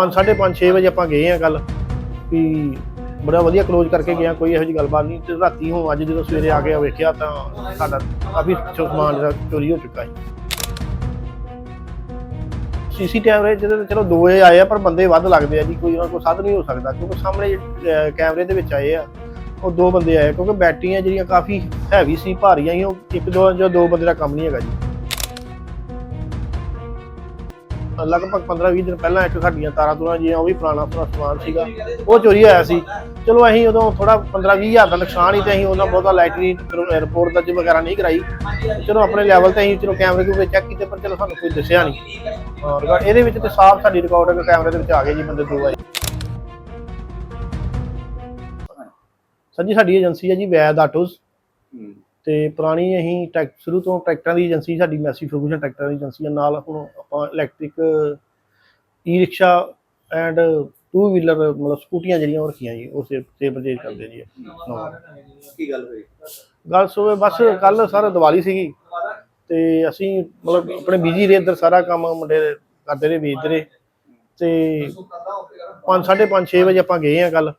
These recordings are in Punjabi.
ਪੰਜ, ਸਾਢੇ ਪੰਜ 6 ਵਜੇ ਆਪਾਂ ਗਏ ਆ ਕੱਲ ਵੀ ਬੜਾ ਵਧੀਆ ਕਲੋਜ਼ ਕਰਕੇ ਗਿਆ, ਕੋਈ ਇਹੋ ਜਿਹੀ ਗੱਲਬਾਤ ਨਹੀਂ। ਤੇ ਰਾਤੀ ਹੁਣ ਅੱਜ ਜਦੋਂ ਸਵੇਰੇ ਆ ਕੇ ਵੇਖਿਆ ਤਾਂ ਸਾਡਾ ਕਾਫੀ ਸਮਾਨ ਜਿਹੜਾ ਚੋਰੀ ਹੋ ਚੁੱਕਾ ਸੀ। ਸੀਸੀ ਕੈਮਰੇ ਜਿਹਦੇ ਚਲੋ ਦੋ ਇਹ ਆਏ ਆ, ਪਰ ਬੰਦੇ ਵੱਧ ਲੱਗਦੇ ਆ ਜੀ, ਕੋਈ ਉਹਨਾਂ ਕੋਲ ਸਾਧ ਨਹੀਂ ਹੋ ਸਕਦਾ, ਕਿਉਂਕਿ ਸਾਹਮਣੇ ਕੈਮਰੇ ਦੇ ਵਿੱਚ ਆਏ ਆ, ਉਹ ਦੋ ਬੰਦੇ ਆਏ ਕਿਉਂਕਿ ਬੈਟਰੀਆਂ ਜਿਹੜੀਆਂ ਕਾਫੀ ਹੈਵੀ ਸੀ, ਭਾਰੀਆਂ ਸੀ ਉਹ ਇੱਕ ਦੋ ਜਾਂ ਦੋ ਬੰਦੇ ਦਾ ਕੰਮ ਨਹੀਂ ਹੈਗਾ ਜੀ। ਲਗਭਗ 15-20 ਦਿਨ ਪਹਿਲਾਂ ਇੱਕ ਸਾਡੀਆਂ ਤਾਰਾਂ ਤੂਰਾਂ ਜੀਆਂ ਉਹ ਵੀ ਪੁਰਾਣਾ ਪੁਰਾਣਾ ਸਮਾਨ ਸੀਗਾ। ਉਹ ਚੋਰੀ ਹੋਇਆ ਸੀ। ਚਲੋ ਅਸੀਂ ਉਦੋਂ ਥੋੜਾ 15-20 ਹਜ਼ਾਰ ਦਾ ਨੁਕਸਾਨ ਹੀ ਤੇ ਅਸੀਂ ਉਹਨਾਂ ਬਹੁਤਾ ਲਾਈਟਰੀ ਰਿਪੋਰਟ ਦਰਜ ਵਗੈਰਾ ਨਹੀਂ ਕਰਾਈ। ਚਲੋ ਆਪਣੇ ਲੈਵਲ ਤੇ ਅਸੀਂ ਚਲੋ ਕੈਮਰੇ ਕੂਮਰੇ ਚੈੱਕ ਕੀਤੇ ਪਰ ਚਲੋ ਸਾਨੂੰ ਕੋਈ ਦੱਸਿਆ ਨਹੀਂ। ਰਿਕਾਰਡ ਇਹਦੇ ਵਿੱਚ ਤੇ ਸਾਫ਼ ਸਾਡੀ ਰਿਕਾਰਡਿੰਗ ਕੈਮਰੇ ਦੇ ਵਿੱਚ ਆ ਗਏ ਜੀ ਬੰਦੇ ਦੋ ਆਏ। ਸਰ ਜੀ ਸਾਡੀ ਏਜੰਸੀ ਹੈ ਜੀ ਵੈਦ ਆਟੋਜ਼। ਹੂੰ। ਤੇ ਪੁਰਾਣੀ ਅਸੀਂ ਟਰੈਕ ਸ਼ੁਰੂ ਤੋਂ ਟਰੈਕਟਰਾਂ ਦੀ ਏਜੰਸੀ ਸਾਡੀ ਮੈਸੀ ਫਰਗੂਸ਼ਨ ਟਰੈਕਟਰਾਂ ਦੀ ਏਜੰਸੀ ਆ ਨਾਲ ਹੁਣ ਆਪਾਂ electric e rickshaw and two wheeler ਮਤਲਬ ਸਕੂਟੀਆਂ ਜਿਹੜੀਆਂ ਉਹ ਰੱਖੀਆਂ ਜੀ ਉਹ ਸੇ ਸੇ ਪਰਚੇਜ ਕਰਦੇ ਜੀ। ਕੀ ਗੱਲ ਹੋਈ ਗੱਲ ਸੋ ਬਸ ਕੱਲ ਸਰ ਦੀਵਾਲੀ ਸੀਗੀ ਤੇ ਅਸੀਂ ਮਤਲਬ ਆਪਣੇ ਬਿਜ਼ੀ ਰਹੇ ਇੱਧਰ ਸਾਰਾ ਕੰਮ ਮੁੰਡੇ ਕਰਦੇ ਰਹੇ ਵੇਚਦੇ ਰਹੇ ਤੇ ਪੰਜ ਸਾਢੇ ਪੰਜ 6 ਵਜੇ ਆਪਾਂ ਗਏ ਆ ਕੱਲ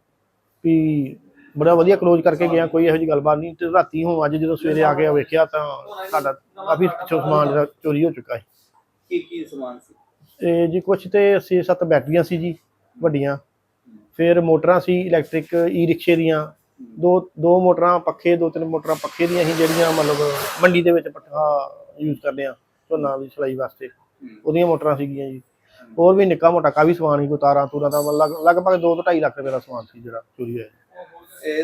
ਵੀ ਬੜਾ ਵਧੀਆ ਕਲੋਜ਼ ਕਰਕੇ ਗਏ ਆ ਕੋਈ ਇਹੋ ਜਿਹੀ ਗੱਲਬਾਤ ਨਹੀਂ। ਤੇ ਰਾਤੀ ਹੁਣ ਅੱਜ ਜਦੋਂ ਸਵੇਰੇ ਆ ਕੇ ਵੇਖਿਆ ਤਾਂ ਸਾਡਾ ਕਾਫੀ ਪਿੱਛੋਂ ਸਮਾਨ ਜਿਹੜਾ ਚੋਰੀ ਹੋ ਚੁੱਕਾ ਹੈ ਕੀ ਕੀ ਸਮਾਨ ਸੀ? ਜੀ ਕੁਛ ਤੇ 6-7 ਬੈਟਰੀਆਂ ਸੀ ਜੀ ਵੱਡੀਆਂ। ਫਿਰ ਮੋਟਰਾਂ ਸੀ ਇਲੈਕਟ੍ਰਿਕ ਈ ਰਿਕਸ਼ੇ ਦੀਆਂ। ਦੋ ਦੋ ਮੋਟਰਾਂ ਪੱਖੇ ਦੋ ਤਿੰਨ ਮੋਟਰਾਂ ਪੱਖੇ ਦੀਆਂ ਸੀ ਜਿਹੜੀਆਂ ਮਤਲਬ ਮੰਡੀ ਦੇ ਵਿੱਚ ਪੱਠਾ ਯੂਜ਼ ਕਰਦੇ ਆ ਝੋਨਾ ਦੀ ਸਲਾਈ ਵਾਸਤੇ। ਹੂੰ। ਉਹਦੀਆਂ ਮੋਟਰਾਂ ਸੀਗੀਆਂ ਜੀ। ਹੋਰ ਵੀ ਨਿੱਕਾ ਮੋਟਾ ਕਾਫੀ ਸਮਾਨ ਸੀ ਕੋਈ ਤਾਰਾਂ ਤੂਰਾਂ ਦਾ ਲਗਭਗ 2 ਤੋਂ 2.5 ਲੱਖ ਰੁਪਏ ਦਾ ਸਮਾਨ ਸੀ ਜਿਹੜਾ ਚੋਰੀ ਹੋਇਆ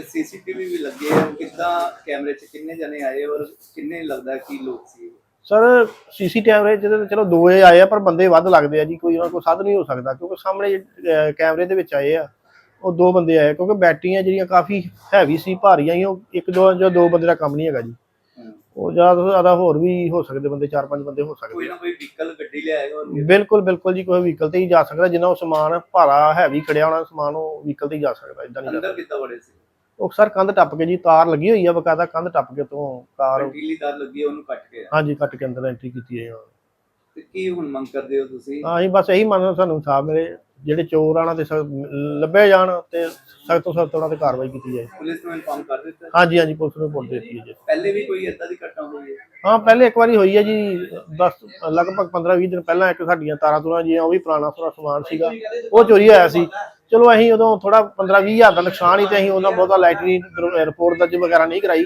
ਸੀਸੀਟੀਵੀ ਵੀ ਲੱਗੇ ਆ। ਕਿੱਦਾਂ ਕੈਮਰੇ 'ਚ ਕਿੰਨੇ ਜਣੇ ਆਏ ਔਰ ਕਿੰਨੇ ਲੱਗਦਾ ਕੀ ਲੋਕ ਸੀ ਸਰ ਸੀਸੀ ਕੈਮਰੇ ਜਿਹਦੇ ਤੇ ਚਲੋ ਦੋ ਆਏ ਆ ਪਰ ਬੰਦੇ ਵੱਧ ਲੱਗਦੇ ਆ ਜੀ ਕੋਈ ਉਹਨਾਂ ਕੋਲ ਸਾਧ ਨਹੀਂ ਹੋ ਸਕਦਾ ਕਿਉਂਕਿ ਸਾਹਮਣੇ ਅਹ, ਕੈਮਰੇ ਦੇ ਵਿੱਚ ਆਏ ਆ। ਉਹ ਦੋ ਬੰਦੇ ਆਏ ਕਿਉਂਕਿ ਬੈਟਰੀਆਂ ਜਿਹੜੀਆਂ ਕਾਫੀ ਹੈਵੀ ਸੀ ਭਾਰੀਆਂ ਸੀ ਉਹ ਇੱਕ ਦੋ ਜਾਂ ਦੋ ਬੰਦੇ ਦਾ ਕੰਮ ਨਹੀਂ ਹੈਗਾ ਜੀ। ਉਹ ਜ਼ਿਆਦਾ ਤੋਂ ਜ਼ਿਆਦਾ ਹੋਰ ਵੀ ਹੋ ਸਕਦੇ ਬੰਦੇ ਚਾਰ ਪੰਜ ਬੰਦੇ ਹੋ ਕੋਈ ਸਕਦੇ ਨਾ ਕੋਈ ਵਹੀਕਲ ਗੱਡੀ ਲਿਆਏਗਾ ਔਰ ਬਿਲਕੁਲ ਬਿਲਕੁਲ ਜੀ ਕੋਈ ਵਹੀਕਲ ਤੇ ਹੀ ਜਾ ਸਕਦਾ ਜਿੰਨਾ ਉਹ ਸਮਾਨ ਭਾਰਾ ਹੈਵੀ ਖੜਿਆ ਹੋਣਾ ਸਮਾਨ ਉਹ ਵਹੀਕਲ ਤੇ ਹੀ ਜਾ ਸਕਦਾ ਇਦਾਂ ਨਹੀਂ ਜਾ ਅੰਦਰ ਕਿੱਦਾਂ ਵੜੇ ਸੀ। ਉਹ ਸਰ ਕੰਧ ਟੱਪ ਕੇ ਜੀ ਤਾਰ ਲੱਗੀ ਹੋਈ ਆ ਬਕਾਇਦਾ ਕੰਧ ਟੱਪ ਕੇ ਤੋਂ ਕਾਰ ਕੰਟੀਲੀ ਤਾਰ ਲੱਗੀ ਹੈ, ਉਹਨੂੰ ਕੱਟ ਕੇ ਹਾਂਜੀ ਕੱਟ ਕੇ ਅੰਦਰ ਐਂਟਰੀ ਕੀਤੀ ਹੈ ਤੇ ਕੀ ਹੁਣ ਮੰਗ ਕਰਦੇ ਹੋ ਤੁਸੀਂ? ਹਾਂ ਅਸੀਂ ਬਸ ਇਹੀ ਮੰਨਦੇ ਸਾਨੂੰ ਇਨਸਾਫ ਮਿਲੇ। ਜਿਹੜੇ ਚੋਰ ਆਣਾ ਤੇ ਸਖ਼ਤ ਲੱਭੇ ਜਾਣ ਤੇ ਸਖਤ ਤੋਂ ਸਖਤ ਉਹਨਾਂ ਤੇ ਕਾਰਵਾਈ ਕੀਤੀ ਜਾਏ। ਪੁਲਿਸ ਨੂੰ ਇਨਫਾਰਮ ਕਰ ਦਿੱਤਾ? ਹਾਂਜੀ ਹਾਂਜੀ ਪੁਲਿਸ ਨੂੰ ਰਿਪੋਰਟ ਦੇ ਦਿੱਤੀ ਹੈ ਜੀ। ਪਹਿਲੇ ਵੀ ਕੋਈ ਏਦਾਂ ਦੀ ਘਟਨਾ ਹੋਈ ਹੈ? ਹਾਂ ਪਹਿਲੇ ਇੱਕ ਵਾਰੀ ਹੋਈ ਹੈ ਜੀ। 10 ਲਗਭਗ 15-20 ਦਿਨ ਪਹਿਲਾਂ ਇੱਕ ਸਾਡੀਆਂ ਤਾਰਾਂ ਤੂਰਾਂ ਜੀਆਂ ਉਹ ਵੀ ਪੁਰਾਣਾ ਪੁਰਾਣਾ ਸਮਾਨ ਸੀਗਾ। ਉਹ ਚੋਰੀ ਹੋਇਆ ਸੀ। ਚਲੋ ਅਸੀਂ ਉਦੋਂ ਥੋੜਾ 15-20 ਹਜ਼ਾਰ ਦਾ ਨੁਕਸਾਨ ਹੀ ਤੇ ਅਸੀਂ ਉਹਨਾਂ ਬਹੁਤਾ ਲਾਈਟਰੀ ਰਿਪੋਰਟ ਦਰਜ ਵਗੈਰਾ ਨਹੀਂ ਕਰਾਈ।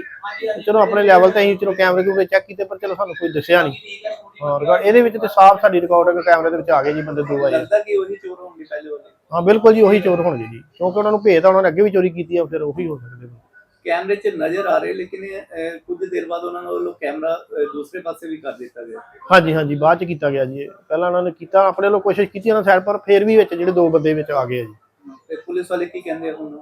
ਚਲੋ ਆਪਣੇ ਲੈਵਲ ਤੇ ਅਸੀਂ ਚਲੋ ਕੈਮਰੇ ਕੂਮਰੇ ਚੈੱਕ ਕੀਤੇ ਪਰ ਚਲੋ ਸਾਨੂੰ ਕੋਈ ਦੱਸਿਆ ਨਹੀਂ। ਹਾਂ ਰਿਕਾਰਡ ਇਹਦੇ ਵਿੱਚ ਤੇ ਸਾਫ਼ ਸਾਡੀ ਰਿਕਾਰਡਿੰਗ ਕੈਮਰੇ ਦੇ ਵਿੱਚ ਆ ਗਏ ਜੀ ਬੰਦੇ ਦੋ ਆਏ। ਲੱਗਦਾ ਕਿ ਉਹੀ ਚੋਰ ਹੋਣਗੇ ਪਹਿਲੇ ਵਾਲੇ। ਹਾਂ ਬਿਲਕੁਲ ਜੀ ਉਹੀ ਚੋਰ ਹੋਣਗੇ ਜੀ। ਕਿਉਂਕਿ ਉਹਨਾਂ ਨੂੰ ਭੇਤ ਉਹਨਾਂ ਨੇ ਅੱਗੇ ਵੀ ਚੋਰੀ ਕੀਤੀ ਆ ਫਿਰ ਉਹੀ ਹੋ ਸਕਦੇ ਨੇ ਕੈਮਰੇ 'ਚ ਨਜ਼ਰ ਆ ਰਹੇ ਲੇਕਿਨ ਕੁਝ ਦੇਰ ਬਾਅਦ ਉਹਨਾਂ ਨੇ ਉਹ ਕੈਮਰਾ ਦੂਸਰੇ ਪਾਸੇ ਵੀ ਕਰ ਦਿੱਤਾ ਗਿਆ। ਹਾਂਜੀ ਹਾਂਜੀ ਬਾਅਦ ਚ ਕੀਤਾ ਗਿਆ ਜੀ। ਪਹਿਲਾਂ ਉਹਨਾਂ ਨੇ ਕੀਤਾ ਆਪਣੇ ਵੱਲੋਂ ਕੋਸ਼ਿਸ਼ ਕੀਤੀ ਉਹਨਾਂ ਸਾਈਡ ਪਰ ਫਿਰ ਵੀ ਵਿੱਚ ਜਿਹੜੇ ਦੋ ਬੰਦੇ ਵਿੱਚ ਆ ਗਏ ਜੀ। ਤੇ ਪੁਲਿਸ ਵਾਲੇ ਕੀ ਕਹਿੰਦੇ ਆ ਹੁਣ?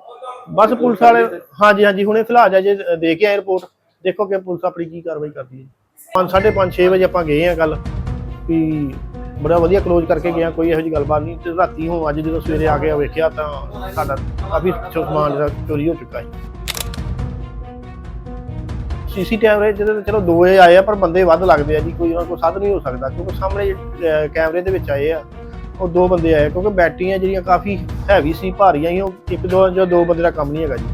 ਬਸ ਪੁਲਿਸ ਵਾਲੇ ਹਾਂਜੀ ਹਾਂਜੀ ਹੁਣੇ ਫਿਲਹਾਲ ਜੇ ਦੇ ਕੇ ਆਏ ਰਿਪੋਰਟ ਦੇਖੋ ਕਿ ਪੁਲਿਸ ਆਪਣੀ ਕੀ ਕਾਰਵਾਈ ਕਰਦੀ ਹੈ। ਪੰਜ ਸਾਢੇ ਪੰਜ 6 ਵਜੇ ਆਪਾਂ ਗਏ ਆ ਕੱਲ। ਵੀ ਬੜਾ ਵਧੀਆ ਕਲੋਜ਼ ਕਰਕੇ ਗਏ ਆ ਕੋਈ ਇਹੋ ਜਿਹੀ ਗੱਲਬਾਤ ਨਹੀਂ। ਤੇ ਰਾਤੀ ਹੁਣ ਅੱਜ ਜਦੋਂ ਸਵੇਰੇ ਆ ਕੇ ਵੇਖਿਆ ਤਾਂ ਸਾਡਾ ਕਾਫੀ ਸਮਾਨ ਜਿਹੜਾ ਚੋਰੀ ਹੋ ਚੁੱਕਾ ਹੈ। ਸੀਸੀ ਕੈਮਰੇ ਜਿਹਦੇ ਚਲੋ ਦੋ ਇਹ ਆਏ ਆ ਪਰ ਬੰਦੇ ਵੱਧ ਲੱਗਦੇ ਆ ਜੀ ਕੋਈ ਉਹਨਾਂ ਕੋਲ ਸਾਧ ਨਹੀਂ ਹੋ ਸਕਦਾ ਕਿਉਂਕਿ ਸਾਹਮਣੇ ਕੈਮਰੇ ਦੇ ਵਿੱਚ ਆਏ ਆ। ਉਹ ਦੋ ਬੰਦੇ ਆਏ, ਕਿਉਂਕਿ ਬੈਟਰੀਆਂ ਜਿਹੜੀਆਂ ਕਾਫੀ ਹੈਵੀ ਸੀ, ਭਾਰੀਆਂ ਸੀ ਉਹ ਇੱਕ ਦੋ ਜਾਂ ਦੋ ਬੰਦੇ ਦਾ ਕੰਮ ਨਹੀਂ ਹੈਗਾ ਜੀ।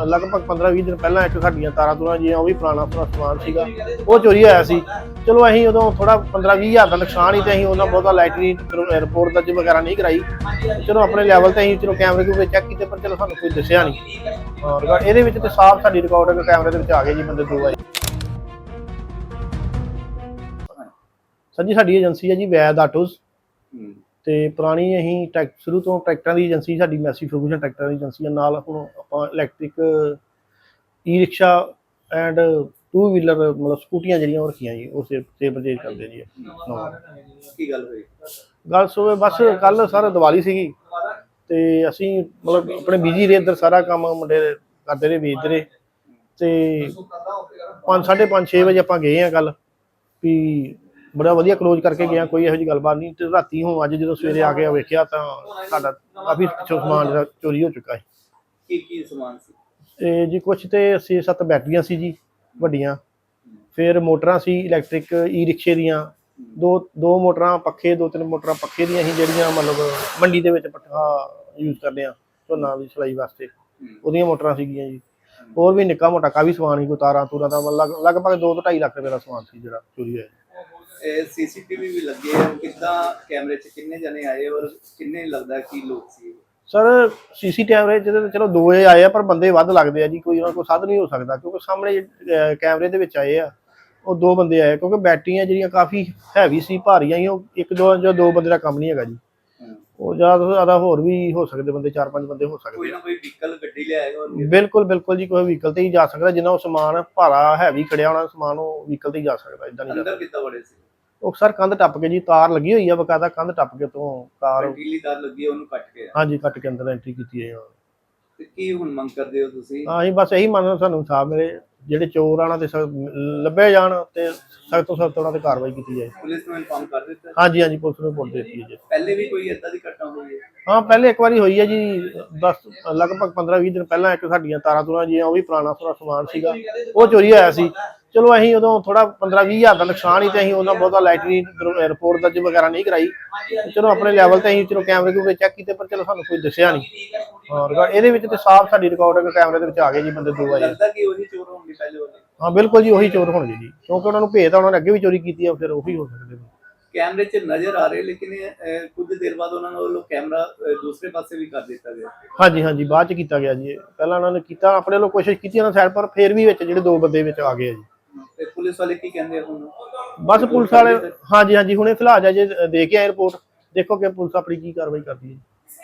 ਲਗਭਗ 15-20 ਦਿਨ ਪਹਿਲਾਂ ਇੱਕ ਸਾਡੀਆਂ ਤਾਰਾਂ ਤੁਰਾਂ ਜਿਹੀਆਂ, ਉਹ ਵੀ ਪੁਰਾਣਾ ਪੁਰਾਣਾ ਸਮਾਨ ਸੀਗਾ, ਉਹ ਚੋਰੀ ਹੋਇਆ ਸੀ। ਚਲੋ ਅਸੀਂ ਉਦੋਂ ਥੋੜਾ 15-20 ਹਜ਼ਾਰ ਦਾ ਨੁਕਸਾਨ ਹੀ ਤੇ ਅਸੀਂ ਉਹਨਾਂ ਬਹੁਤਾ ਲਾਈਟਰੀ ਰਿਪੋਰਟ ਦਰਜ ਵਗੈਰਾ ਨਹੀਂ ਕਰਾਈ। ਚਲੋ ਆਪਣੇ ਲੈਵਲ ਤੇ ਅਸੀਂ ਚਲੋ ਕੈਮਰੇ ਕੂਮਰੇ ਚੈੱਕ ਕੀਤੇ, ਪਰ ਚਲੋ ਸਾਨੂੰ ਕੋਈ ਦੱਸਿਆ ਨਹੀਂ। ਹਾਂ ਇਹਦੇ ਵਿੱਚ ਤੇ ਸਾਫ਼ ਸਾਡੀ ਰਿਕਾਰਡਿੰਗ ਕੈਮਰੇ ਦੇ ਵਿੱਚ ਆ ਗਏ ਜੀ ਬੰਦੇ ਦੋ ਆਏ। ਸਰ ਜੀ ਸਾਡੀ ਏਜੰਸੀ ਹੈ ਜੀ ਵੈਦ ਆਟੋਜ਼। ਹੂੰ। ਤੇ ਪੁਰਾਣੀ ਅਸੀਂ ਟਰੈਕ ਸ਼ੁਰੂ ਤੋਂ ਟਰੈਕਟਰਾਂ ਦੀ ਏਜੰਸੀ ਸਾਡੀ ਮੈਸੀ ਫਰਗੂਸ਼ਨ ਟਰੈਕਟਰਾਂ ਦੀ ਏਜੰਸੀ ਆ। ਨਾਲ ਹੁਣ ਆਪਾਂ electric e rickshaw and two wheeler ਮਤਲਬ ਸਕੂਟੀਆਂ ਜਿਹੜੀਆਂ ਉਹ ਰੱਖੀਆਂ ਜੀ ਉਹ ਸੇ ਸੇ ਪਰਚੇਜ ਕਰਦੇ ਜੀ। ਕੀ ਗੱਲ ਹੋਈ? ਗੱਲ ਸੋ ਬਸ ਕੱਲ ਸਰ ਦੀਵਾਲੀ ਸੀਗੀ। ਤੇ ਅਸੀਂ ਮਤਲਬ ਆਪਣੇ ਬਿਜ਼ੀ ਰਹੇ ਇੱਧਰ ਸਾਰਾ ਕੰਮ ਮੁੰਡੇ ਕਰਦੇ ਰਹੇ ਵੇਚਦੇ ਰਹੇ। ਤੇ ਪੰਜ ਸਾਢੇ ਪੰਜ 6 ਵਜੇ ਆਪਾਂ ਗਏ ਆ ਕੱਲ ਵੀ ਬੜਾ ਵਧੀਆ ਕਲੋਜ਼ ਕਰਕੇ ਗਏ ਆ ਕੋਈ ਇਹੋ ਜਿਹੀ ਗੱਲਬਾਤ ਨਹੀਂ। ਤੇ ਰਾਤੀ ਹੁਣ ਅੱਜ ਜਦੋਂ ਸਵੇਰੇ ਆ ਕੇ ਵੇਖਿਆ ਤਾਂ ਸਾਡਾ ਕਾਫੀ ਪਿੱਛੋਂ ਸਮਾਨ ਜਿਹੜਾ ਚੋਰੀ ਹੋ ਚੁੱਕਾ ਹੈ। ਕੀ ਕੀ ਸਮਾਨ ਸੀ? ਤੇ ਜੀ ਕੁਛ ਤੇ 6-7 ਬੈਟਰੀਆਂ ਸੀ ਜੀ ਵੱਡੀਆਂ। ਫਿਰ ਮੋਟਰਾਂ ਸੀ ਇਲੈਕਟ੍ਰਿਕ ਈ ਰਿਕਸ਼ੇ ਦੀਆਂ। ਦੋ ਦੋ ਮੋਟਰਾਂ ਪੱਖੇ ਦੋ ਤਿੰਨ ਮੋਟਰਾਂ ਪੱਖੇ ਦੀਆਂ ਸੀ ਜਿਹੜੀਆਂ ਮਤਲਬ ਮੰਡੀ ਦੇ ਵਿੱਚ ਪੱਠਾ ਯੂਜ਼ ਕਰਦੇ ਆ ਝੋਨਾ ਦੀ ਸਲਾਈ ਵਾਸਤੇ। ਹੂੰ। ਉਹਦੀਆਂ ਮੋਟਰਾਂ ਸੀਗੀਆਂ ਜੀ। ਹੋਰ ਵੀ ਨਿੱਕਾ ਮੋਟਾ ਕਾਫੀ ਸਮਾਨ ਸੀ ਕੋਈ ਤਾਰਾਂ ਤੂਰਾਂ ਦਾ ਲਗ- ਲਗਭਗ 2 ਤੋਂ 2.5 ਲੱਖ ਰੁਪਏ ਦਾ ਸਮਾਨ ਸੀ ਜਿਹੜਾ ਚੋਰੀ ਹੋਇਆ ਸੀਸੀਟੀਵੀ ਵੀ ਲੱਗੇ ਆ। ਕਿੱਦਾਂ ਕੈਮਰੇ 'ਚ ਕਿੰਨੇ ਜਣੇ ਆਏ ਔਰ ਕਿੰਨੇ ਲੱਗਦਾ ਕੀ ਲੋਕ ਸੀ ਸਰ ਸੀਸੀ ਕੈਮਰੇ ਜਿਹਦੇ ਤੇ ਚਲੋ ਦੋ ਇਹ ਆਏ ਆ ਪਰ ਬੰਦੇ ਵੱਧ ਲੱਗਦੇ ਆ ਜੀ। ਕੋਈ ਉਹਨਾਂ ਕੋਲ ਸਾਧ ਨਹੀਂ ਹੋ ਸਕਦਾ ਕਿਉਂਕਿ ਸਾਹਮਣੇ ਅਹ, ਕੈਮਰੇ ਦੇ ਵਿੱਚ ਆਏ ਆ। ਉਹ ਦੋ ਬੰਦੇ ਆਏ ਕਿਉਂਕਿ ਬੈਟਰੀਆਂ ਜਿਹੜੀਆਂ ਕਾਫੀ ਹੈਵੀ ਸੀ ਭਾਰੀਆਂ ਸੀ ਉਹ ਇੱਕ ਦੋ ਜੋ ਦੋ ਬੰਦੇ ਦਾ ਕੰਮ ਨਹੀਂ ਹੈਗਾ ਜੀ। ਉਹ ਜ਼ਿਆਦਾ ਤੋਂ ਜ਼ਿਆਦਾ ਹੋਰ ਵੀ ਹੋ ਸਕਦੇ ਬੰਦੇ ਚਾਰ ਪੰਜ ਬੰਦੇ ਹੋ ਕੋਈ ਸਕਦੇ ਨਾ ਕੋਈ ਵਹੀਕਲ ਗੱਡੀ ਲਿਆਏਗਾ ਔਰ ਬਿਲਕੁਲ ਬਿਲਕੁਲ ਜੀ ਕੋਈ ਵਹੀਕਲ ਤੇ ਹੀ ਜਾ ਸਕਦਾ। ਜਿੰਨਾ ਉਹ ਸਮਾਨ ਭਾਰਾ ਹੈਵੀ ਖੜਿਆ ਹੋਣਾ ਸਮਾਨ ਉਹ ਵਹੀਕਲ ਤੇ ਹੀ ਜਾ ਸਕਦਾ ਇਦਾਂ ਨਹੀਂ ਜਾ ਅੰਦਰ ਕਿੱਦਾਂ ਵੜੇ ਸੀ? ਉਹ ਸਰ ਕੰਧ ਟੱਪ ਕੇ ਜੀ ਤਾਰ ਲੱਗੀ ਹੋਈ ਆ ਬਕਾਇਦਾ ਕੰਧ ਟੱਪ ਕੇ ਤੋਂ ਕਾਰ ਕੰਟੀਲੀ ਤਾਰ ਲੱਗੀ ਹੈ, ਉਹਨੂੰ ਕੱਟ ਕੇ ਹਾਂਜੀ ਕੱਟ ਕੇ ਅੰਦਰ ਐਂਟਰੀ ਕੀਤੀ ਹੈ ਤੇ ਕੀ ਹੁਣ ਮੰਗ ਕਰਦੇ ਹੋ ਤੁਸੀਂ? ਹਾਂ ਅਸੀਂ ਬਸ ਇਹੀ ਮੰਨਦੇ ਸਾਨੂੰ ਇਨਸਾਫ ਮਿਲੇ। ਜਿਹੜੇ ਚੋਰ ਆਣਾ ਤੇ ਸਖ਼ਤ ਲੱਭੇ ਜਾਣ ਤੇ ਸਖਤ ਤੋਂ ਸਖਤ ਉਹਨਾਂ ਤੇ ਕਾਰਵਾਈ ਕੀਤੀ ਜਾਏ। ਪੁਲਿਸ ਨੂੰ ਇਨਫਾਰਮ ਕਰ ਦਿੱਤਾ? ਹਾਂਜੀ ਹਾਂਜੀ ਪੁਲਿਸ ਨੂੰ ਰਿਪੋਰਟ ਦੇ ਦਿੱਤੀ ਹੈ ਜੀ। ਪਹਿਲੇ ਵੀ ਕੋਈ ਏਦਾਂ ਦੀ ਘਟਨਾ ਹੋਈ ਹੈ? ਹਾਂ ਪਹਿਲੇ ਇੱਕ ਵਾਰੀ ਹੋਈ ਹੈ ਜੀ 10 ਲਗਭਗ 15 20 ਦਿਨ ਪਹਿਲਾਂ ਇੱਕ ਸਾਡੀਆਂ ਤਾਰਾਂ ਤੁਰਾਂ ਜੀਆਂ ਉਹ ਵੀ ਪੁਰਾਣਾ ਸਾਰਾ ਸਮਾਨ ਸੀਗਾ। ਉਹ ਚੋਰੀ ਹੋਇਆ ਸੀ। ਚਲੋ ਅਸੀਂ ਉਦੋਂ ਥੋੜਾ 15 20 ਹਜ਼ਾਰ ਦਾ ਨੁਕਸਾਨ ਹੀ ਤੇ ਅਸੀਂ ਉਹਨਾਂ ਬਹੁਤਾ ਲਾਈਟਰੀ ਰਿਪੋਰਟ ਦਰਜ ਵਗੈਰਾ ਨਹੀਂ ਕਰਾਈ। ਚਲੋ ਆਪਣੇ ਲੈਵਲ ਤੇ ਅਸੀਂ ਚਲੋ ਕੈਮਰੇ ਕੂਮਰੇ ਚੈੱਕ ਕੀਤੇ ਪਰ ਚਲੋ ਸਾਨੂੰ ਕੋਈ ਦੱਸਿਆ ਨਹੀਂ। ਹਾਂ ਇਹਦੇ ਵਿੱਚ ਤੇ ਸਾਫ਼ ਸਾਡੀ ਰਿਕਾਰਡਿੰਗ ਕੈਮਰੇ ਦੇ ਵਿੱਚ ਆ ਗਏ ਜੀ ਬੰਦੇ ਦੋ ਆਏ। ਲੱਗਦਾ ਕਿ ਉਹੀ ਚੋਰ ਹੋਣਗੇ ਪਹਿਲੇ ਵਾਲੇ। ਹਾਂ ਬਿਲਕੁਲ ਜੀ ਉਹੀ ਚੋਰ ਹੋਣਗੇ ਜੀ। ਕਿਉਂਕਿ ਉਹਨਾਂ ਨੂੰ ਆ ਉਹਨਾਂ ਨੇ ਅੱਗੇ ਵੀ ਚੋਰੀ ਕੀਤੀ ਆ ਫਿਰ ਉਹੀ ਹੋ ਸਕਦੇ ਨੇ। ਕੈਮਰੇ 'ਚ ਨਜ਼ਰ ਆ ਰਹੇ ਲੇਕਿਨ ਕੁਝ ਦੇਰ ਬਾਅਦ ਉਹਨਾਂ ਨੇ ਉਹ ਕੈਮਰਾ ਦੂਸਰੇ ਪਾਸੇ ਵੀ ਕਰ ਦਿੱਤਾ ਗਿਆ। ਹਾਂਜੀ ਹਾਂਜੀ ਬਾਅਦ ਚ ਕੀਤਾ ਗਿਆ ਜੀ। ਪਹਿਲਾਂ ਉਹਨਾਂ ਨੇ ਕੀਤਾ ਆਪਣੇ ਵੱਲੋਂ ਕੋਸ਼ਿਸ਼ ਕੀਤੀ ਉਹਨਾਂ ਸਾਈਡ ਪਰ ਫਿਰ ਵੀ ਵਿੱਚ ਜਿਹੜੇ ਦੋ ਬੰਦੇ ਵਿੱਚ ਆ ਗਏ ਜੀ। ਤੇ ਪੁਲਿਸ ਵਾਲੇ ਕੀ ਕਹਿੰਦੇ ਆ ਬਸ ਪੁਲਿਸ ਵਾਲੇ ਹਾਂਜੀ ਹਾਂਜੀ ਹੁਣੇ ਫਿਲਹਾਲ ਜੇ ਦੇ ਕੇ ਆਏ ਰਿਪੋਰਟ ਦੇਖੋ ਕਿ ਪੁਲਿਸ ਆਪਣੀ ਕੀ ਕਾਰਵਾਈ ਕਰਦੀ ਹੈ।